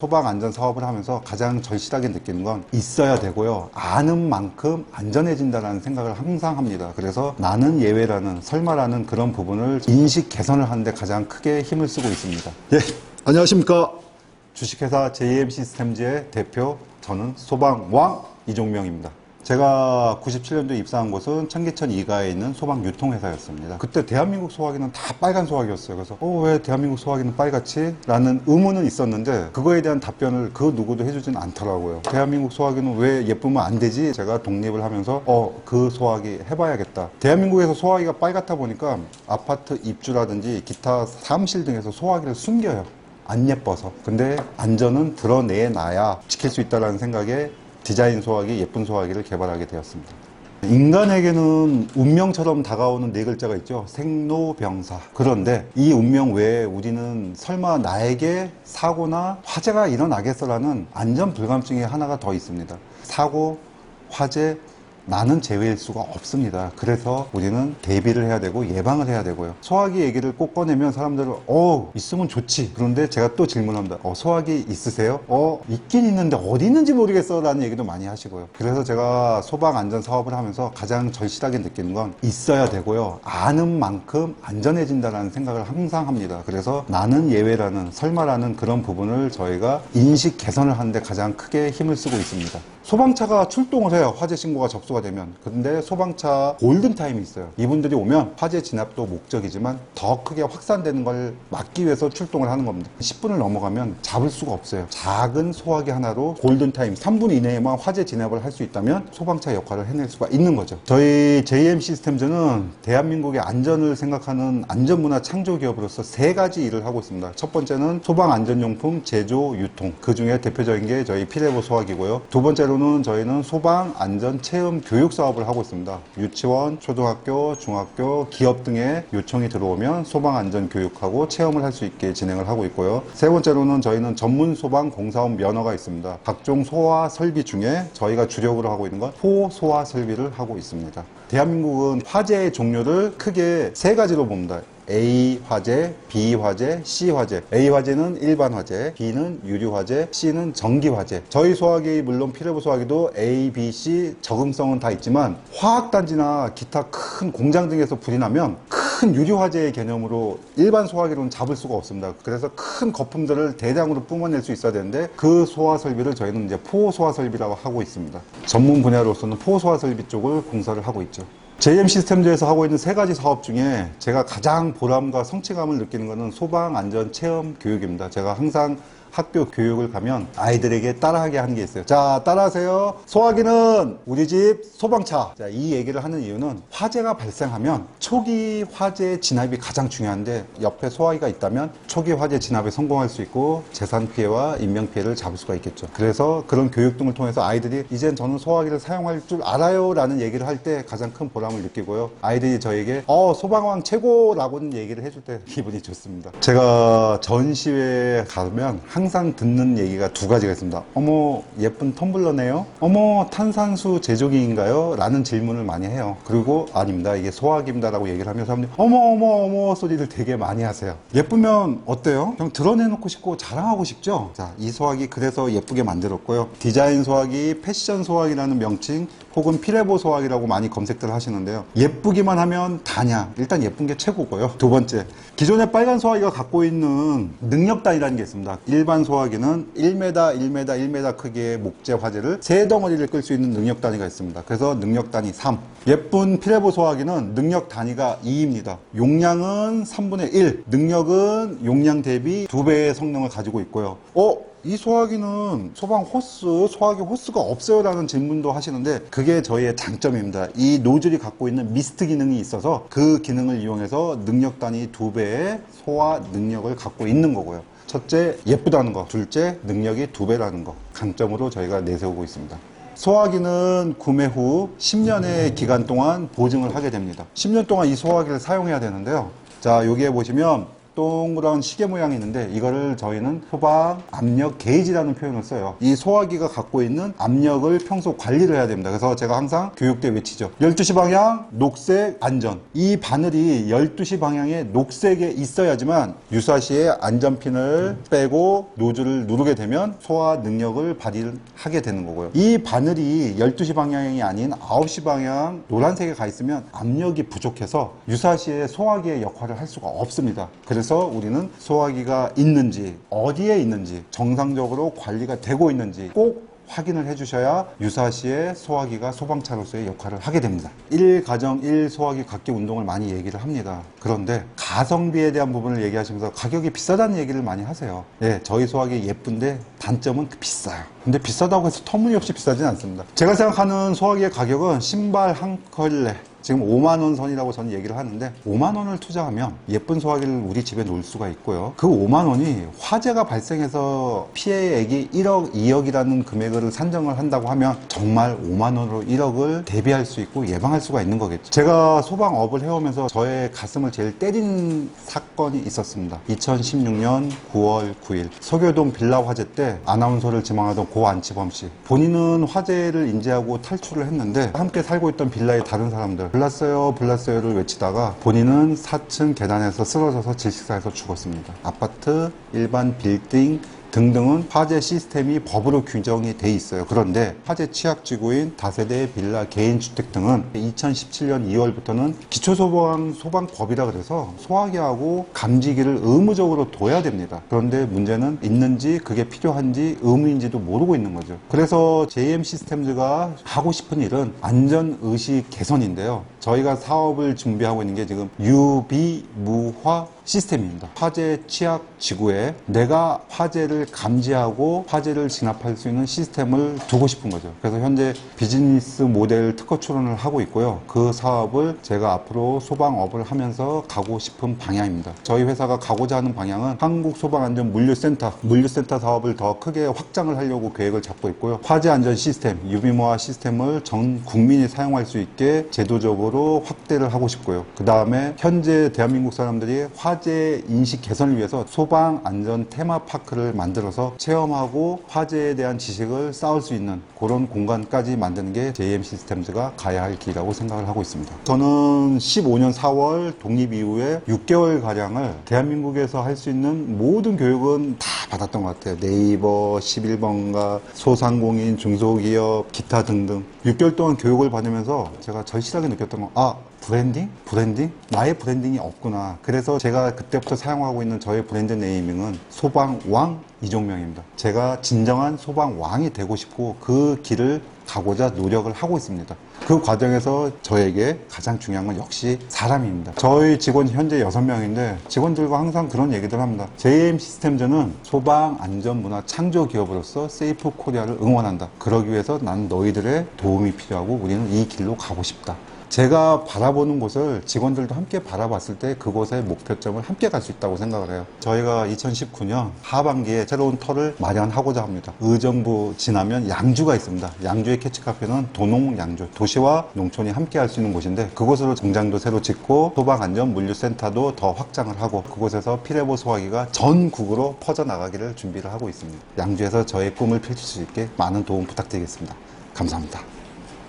소방 안전 사업을 하면서 가장 절실하게 느끼는 건 있어야 되고요. 아는 만큼 안전해진다는 생각을 항상 합니다. 그래서 나는 예외라는 설마라는 그런 부분을 인식 개선을 하는데 가장 크게 힘을 쓰고 있습니다. 예, 안녕하십니까. 주식회사 JM 시스템즈의 대표 저는 소방왕 이종명입니다. 제가 97년도에 입사한 곳은 청계천 이가에 있는 소방 유통회사였습니다. 그때 대한민국 소화기는 다 빨간 소화기였어요. 그래서 어, 왜 대한민국 소화기는 빨갛지? 라는 의문은 있었는데 그거에 대한 답변을 그 누구도 해주진 않더라고요. 대한민국 소화기는 왜 예쁘면 안 되지? 제가 독립을 하면서 어, 그 소화기 해봐야겠다. 대한민국에서 소화기가 빨갛다 보니까 아파트 입주라든지 기타 사무실 등에서 소화기를 숨겨요. 안 예뻐서. 근데 안전은 드러내놔야 지킬 수 있다는 생각에 디자인 소화기, 예쁜 소화기를 개발하게 되었습니다. 인간에게는 운명처럼 다가오는 네 글자가 있죠. 생로병사. 그런데 이 운명 외에 우리는 설마 나에게 사고나 화재가 일어나겠어라는 안전 불감증이 하나가 더 있습니다. 사고, 화재, 나는 제외일 수가 없습니다. 그래서 우리는 대비를 해야 되고 예방을 해야 되고요. 소화기 얘기를 꼭 꺼내면 사람들은 어 있으면 좋지. 그런데 제가 또 질문합니다. 어 소화기 있으세요? 어 있긴 있는데 어디 있는지 모르겠어라는 얘기도 많이 하시고요. 그래서 제가 소방 안전 사업을 하면서 가장 절실하게 느끼는 건 있어야 되고요. 아는 만큼 안전해진다는 생각을 항상 합니다. 그래서 나는 예외라는 설마라는 그런 부분을 저희가 인식 개선을 하는데 가장 크게 힘을 쓰고 있습니다. 소방차가 출동을 해요. 화재 신고가 접수가 되면. 근데 소방차 골든타임이 있어요. 이분들이 오면 화재 진압도 목적이지만 더 크게 확산되는 걸 막기 위해서 출동을 하는 겁니다. 10분을 넘어가면 잡을 수가 없어요. 작은 소화기 하나로 골든타임 3분 이내에만 화재 진압을 할 수 있다면 소방차 역할을 해낼 수가 있는 거죠. 저희 JM 시스템즈는 대한민국의 안전을 생각하는 안전문화 창조 기업으로서 세 가지 일을 하고 있습니다. 첫 번째는 소방 안전용품 제조 유통. 그 중에 대표적인 게 저희 피레보 소화기고요. 두 번째로 번째로는 저희는 소방 안전 체험 교육 사업을 하고 있습니다. 유치원, 초등학교, 중학교, 기업 등에 요청이 들어오면 소방 안전 교육하고 체험을 할 수 있게 진행을 하고 있고요. 세 번째로는 저희는 전문 소방 공사원 면허가 있습니다. 각종 소화 설비 중에 저희가 주력으로 하고 있는 건 포 소화 설비를 하고 있습니다. 대한민국은 화재의 종류를 크게 세 가지로 봅니다. A 화재, B 화재, C 화재. A 화재는 일반 화재, B는 유류 화재, C는 전기 화재. 저희 소화기 물론 피레부 소화기도 A, B, C 적응성은 다 있지만 화학 단지나 기타 큰 공장 등에서 불이 나면 큰 유류 화재의 개념으로 일반 소화기로는 잡을 수가 없습니다. 그래서 큰 거품들을 대량으로 뿜어낼 수 있어야 되는데 그 소화 설비를 저희는 이제 포 소화 설비라고 하고 있습니다. 전문 분야로서는 포 소화 설비 쪽을 공사를 하고 있죠. JM 시스템즈에서 하고 있는 세 가지 사업 중에 제가 가장 보람과 성취감을 느끼는 것은 소방 안전 체험 교육입니다. 제가 항상 학교 교육을 가면 아이들에게 따라하게 하는 게 있어요. 자, 따라하세요. 소화기는 우리 집 소방차. 자, 이 얘기를 하는 이유는 화재가 발생하면 초기 화재 진압이 가장 중요한데 옆에 소화기가 있다면 초기 화재 진압에 성공할 수 있고 재산 피해와 인명 피해를 잡을 수가 있겠죠. 그래서 그런 교육 등을 통해서 아이들이 이젠 저는 소화기를 사용할 줄 알아요라는 얘기를 할 때 가장 큰 보람을 느끼고요. 아이들이 저에게 어, 소방왕 최고라고는 얘기를 해줄 때 기분이 좋습니다. 제가 전시회에 가면 항상 듣는 얘기가 두 가지가 있습니다. 어머, 예쁜 텀블러네요? 어머, 탄산수 제조기인가요? 라는 질문을 많이 해요. 그리고 아닙니다. 이게 소화기입니다. 라고 얘기를 하면 사람들이 어머, 어머, 어머 소리를 되게 많이 하세요. 예쁘면 어때요? 그냥 드러내놓고 싶고 자랑하고 싶죠? 자, 이 소화기 그래서 예쁘게 만들었고요. 디자인 소화기, 패션 소화기라는 명칭, 혹은 피레보 소화기라고 많이 검색들 하시는데요. 예쁘기만 하면 다냐? 일단 예쁜 게 최고고요. 두 번째, 기존의 빨간 소화기가 갖고 있는 능력단이라는 게 있습니다. 일반 소화기는 1m, 1m, 1m 크기의 목재 화재를 세 덩어리를 끌 수 있는 능력 단위가 있습니다. 그래서 능력 단위 3. 예쁜 피레보 소화기는 능력 단위가 2입니다. 용량은 3분의 1. 능력은 용량 대비 2배의 성능을 가지고 있고요. 어? 이 소화기는 소방 호스, 소화기 호스가 없어요 라는 질문도 하시는데 그게 저희의 장점입니다. 이 노즐이 갖고 있는 미스트 기능이 있어서 그 기능을 이용해서 능력 단위 2배의 소화 능력을 갖고 있는 거고요. 첫째, 예쁘다는 거. 둘째, 능력이 2배라는 거. 강점으로 저희가 내세우고 있습니다. 소화기는 구매 후 10년의 기간 동안 보증을 하게 됩니다. 10년 동안 이 소화기를 사용해야 되는데요. 자, 여기에 보시면 동그란 시계 모양이 있는데 이거를 저희는 소방 압력 게이지라는 표현을 써요. 이 소화기가 갖고 있는 압력을 평소 관리를 해야 됩니다. 그래서 제가 항상 교육 때 외치죠. 12시 방향 녹색 안전. 이 바늘이 12시 방향에 녹색에 있어야지만 유사시에 안전핀을 빼고 노즐을 누르게 되면 소화 능력을 발휘하게 되는 거고요. 이 바늘이 12시 방향이 아닌 9시 방향 노란색에 가 있으면 압력이 부족해서 유사시에 소화기의 역할을 할 수가 없습니다. 그래서 우리는 소화기가 있는지 어디에 있는지 정상적으로 관리가 되고 있는지 꼭 확인을 해주셔야 유사시에 소화기가 소방차로서의 역할을 하게 됩니다. 1가정 1 소화기 각기 운동을 많이 얘기를 합니다. 그런데 가성비에 대한 부분을 얘기하시면서 가격이 비싸다는 얘기를 많이 하세요. 예, 저희 소화기 예쁜데 단점은 비싸요. 근데 비싸다고 해서 터무니없이 비싸진 않습니다. 제가 생각하는 소화기의 가격은 신발 한 컬레 지금 5만 원 선이라고 저는 얘기를 하는데 5만 원을 투자하면 예쁜 소화기를 우리 집에 놓을 수가 있고요. 그 5만 원이 화재가 발생해서 피해액이 1억, 2억이라는 금액을 산정을 한다고 하면 정말 5만 원으로 1억을 대비할 수 있고 예방할 수가 있는 거겠죠. 제가 소방업을 해오면서 저의 가슴을 제일 때린 사건이 있었습니다. 2016년 9월 9일 서교동 빌라 화재 때 아나운서를 지망하던 고 안치범 씨 본인은 화재를 인지하고 탈출을 했는데 함께 살고 있던 빌라의 다른 사람들 불났어요 불났어요를 외치다가 본인은 4층 계단에서 쓰러져서 질식사해서 죽었습니다. 아파트, 일반 빌딩 등등은 화재 시스템이 법으로 규정이 돼 있어요. 그런데 화재 취약지구인 다세대 빌라 개인주택 등은 2017년 2월부터는 기초소방 소방법이라 그래서 소화기하고 감지기를 의무적으로 둬야 됩니다. 그런데 문제는 있는지 그게 필요한지 의무인지도 모르고 있는 거죠. 그래서 JM 시스템즈가 하고 싶은 일은 안전 의식 개선인데요. 저희가 사업을 준비하고 있는 게 지금 유비무화 시스템입니다. 화재 취약 지구에 내가 화재를 감지하고 화재를 진압할 수 있는 시스템을 두고 싶은 거죠. 그래서 현재 비즈니스 모델 특허 출원을 하고 있고요. 그 사업을 제가 앞으로 소방업을 하면서 가고 싶은 방향입니다. 저희 회사가 가고자 하는 방향은 한국 소방안전 물류센터, 물류센터 사업을 더 크게 확장을 하려고 계획을 잡고 있고요. 화재 안전 시스템, 유비모화 시스템을 전 국민이 사용할 수 있게 제도적으로 확대를 하고 싶고요. 그 다음에 현재 대한민국 사람들이 화재 인식 개선을 위해서 소방 안전 테마파크를 만들어서 체험하고 화재에 대한 지식을 쌓을 수 있는 그런 공간까지 만드는 게 JM 시스템즈가 가야 할 길이라고 생각을 하고 있습니다. 저는 15년 4월 독립 이후에 6개월 가량을 대한민국에서 할 수 있는 모든 교육은 다 받았던 것 같아요. 네이버, 11번가, 소상공인, 중소기업, 기타 등등 6개월 동안 교육을 받으면서 제가 절실하게 느꼈던 건 아, 브랜딩? 브랜딩? 나의 브랜딩이 없구나. 그래서 제가 그때부터 사용하고 있는 저의 브랜드 네이밍은 소방왕 이종명입니다. 제가 진정한 소방왕이 되고 싶고 그 길을 가고자 노력을 하고 있습니다. 그 과정에서 저에게 가장 중요한 건 역시 사람입니다. 저희 직원 현재 6명인데 직원들과 항상 그런 얘기들 합니다. JM 시스템즈는 소방 안전 문화 창조 기업으로서 세이프 코리아를 응원한다. 그러기 위해서 난 너희들의 도움이 필요하고 우리는 이 길로 가고 싶다. 제가 바라보는 곳을 직원들도 함께 바라봤을 때 그곳의 목표점을 함께 갈 수 있다고 생각을 해요. 저희가 2019년 하반기에 새로운 터를 마련하고자 합니다. 의정부 지나면 양주가 있습니다. 양주의 캐치카페는 도농 양주, 도시와 농촌이 함께 할 수 있는 곳인데 그곳으로 정장도 새로 짓고 소방안전 물류센터도 더 확장을 하고 그곳에서 피레보 소화기가 전국으로 퍼져나가기를 준비를 하고 있습니다. 양주에서 저의 꿈을 펼칠 수 있게 많은 도움 부탁드리겠습니다. 감사합니다.